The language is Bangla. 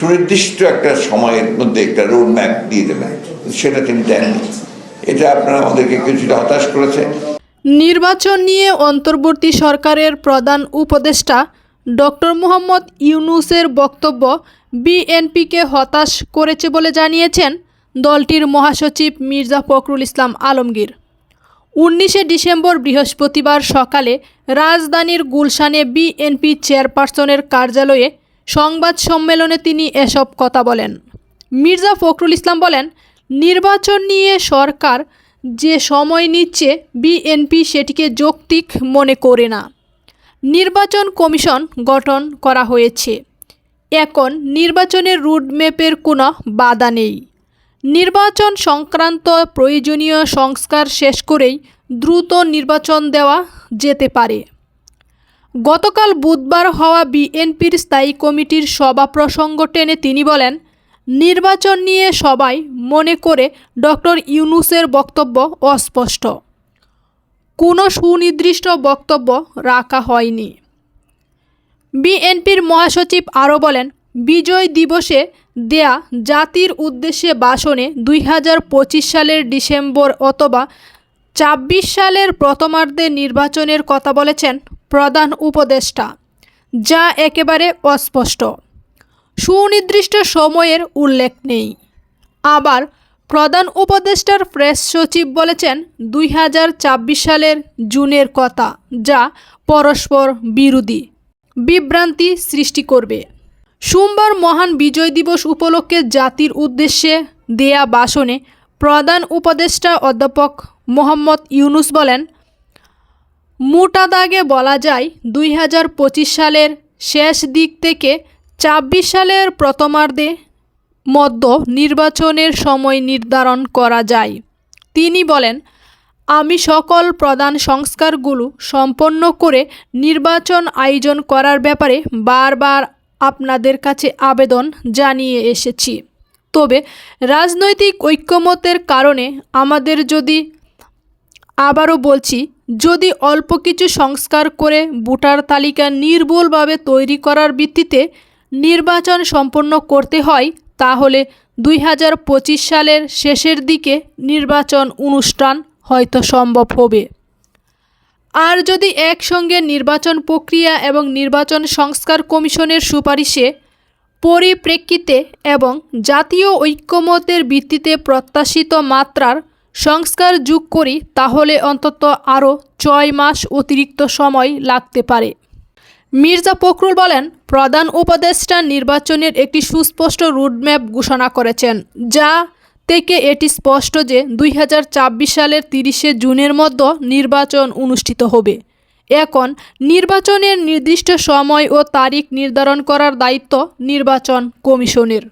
সুনির্দিষ্ট একটা সময়ের মধ্যে একটা রোড ম্যাপ দিয়ে দেবেন। সেটা তিনি দেননি। এটা আপনারা আমাদেরকে কিছুটা হতাশ করেছে। নির্বাচন নিয়ে অন্তর্বর্তী সরকারের প্রধান উপদেষ্টা ডক্টর মোহাম্মদ ইউনুসের বক্তব্য বিএনপিকে হতাশ করেছে বলে জানিয়েছেন দলটির মহাসচিব মির্জা ফখরুল ইসলাম আলমগীর। উনিশে ডিসেম্বর বৃহস্পতিবার সকালে রাজধানীর গুলশানে বিএনপি চেয়ারপারসনের কার্যালয়ে সংবাদ সম্মেলনে তিনি এসব কথা বলেন। মির্জা ফখরুল ইসলাম বলেন, নির্বাচন নিয়ে সরকার যে সময় নিচ্ছে, বিএনপি সেটিকে যৌক্তিক মনে করে না। নির্বাচন কমিশন গঠন করা হয়েছে। এখন নির্বাচনের রুটম্যাপের কোনো বাধা নেই। নির্বাচন সংক্রান্ত প্রয়োজনীয় সংস্কার শেষ করেই দ্রুত নির্বাচন দেওয়া যেতে পারে। গতকাল বুধবার হওয়া বিএনপির স্থায়ী কমিটির সভা প্রসঙ্গ টেনে তিনি বলেন, নির্বাচন নিয়ে সবাই মনে করে ডক্টর ইউনুসের বক্তব্য অস্পষ্ট। কোনো সুনির্দিষ্ট বক্তব্য রাখা হয়নি। বিএনপির মহাসচিব আরও বলেন, বিজয় দিবসে দেয়া জাতির উদ্দেশ্যে ভাষণে দুই সালের ডিসেম্বর অথবা ছাব্বিশ সালের প্রথমার্ধে নির্বাচনের কথা বলেছেন প্রধান উপদেষ্টা, যা একেবারে অস্পষ্ট। সুনির্দিষ্ট সময়ের উল্লেখ নেই। আবার প্রধান উপদেষ্টার প্রেস সচিব বলেছেন, দুই হাজার ছাব্বিশ সালের জুনের কথা, যা পরস্পর বিরোধী বিভ্রান্তি সৃষ্টি করবে। সোমবার মহান বিজয় দিবস উপলক্ষে জাতির উদ্দেশ্যে দেয়া ভাষণে প্রধান উপদেষ্টা অধ্যাপক মোহাম্মদ ইউনুস বলেন মোটা দাগে বলা যায় দুই হাজার পঁচিশ সালের শেষ দিক থেকে ছাব্বিশ সালের প্রথমার্ধে মধ্য নির্বাচনের সময় নির্ধারণ করা যায়। তিনি বলেন, আমি সকল প্রধান সংস্কারগুলো সম্পন্ন করে নির্বাচন আয়োজন করার ব্যাপারে বারবার আপনাদের কাছে আবেদন জানিয়ে এসেছি। তবে রাজনৈতিক ঐক্যমতের কারণে আমাদের যদি আবারও বলছি, যদি অল্প কিছু সংস্কার করে ভোটার তালিকা নির্ভুলভাবে তৈরি করার ভিত্তিতে নির্বাচন সম্পন্ন করতে হয়, তাহলে দুই হাজার পঁচিশ সালের শেষের দিকে নির্বাচন অনুষ্ঠান হয়তো সম্ভব হবে। আর যদি একসঙ্গে নির্বাচন প্রক্রিয়া এবং নির্বাচন সংস্কার কমিশনের সুপারিশে পরিপ্রেক্ষিতে এবং জাতীয় ঐক্যমতের ভিত্তিতে প্রত্যাশিত মাত্রার সংস্কার যোগ করি, তাহলে অন্তত আরও ছয় মাস অতিরিক্ত সময় লাগতে পারে। মির্জা ফখরুল বলেন, প্রধান উপদেষ্টা নির্বাচনের একটি সুস্পষ্ট রুটম্যাপ ঘোষণা করেছেন, যা থেকে এটি স্পষ্ট যে দুই সালের তিরিশে জুনের মধ্যে নির্বাচন অনুষ্ঠিত হবে। এখন নির্বাচনের নির্দিষ্ট সময় ও তারিখ নির্ধারণ করার দায়িত্ব নির্বাচন কমিশনের।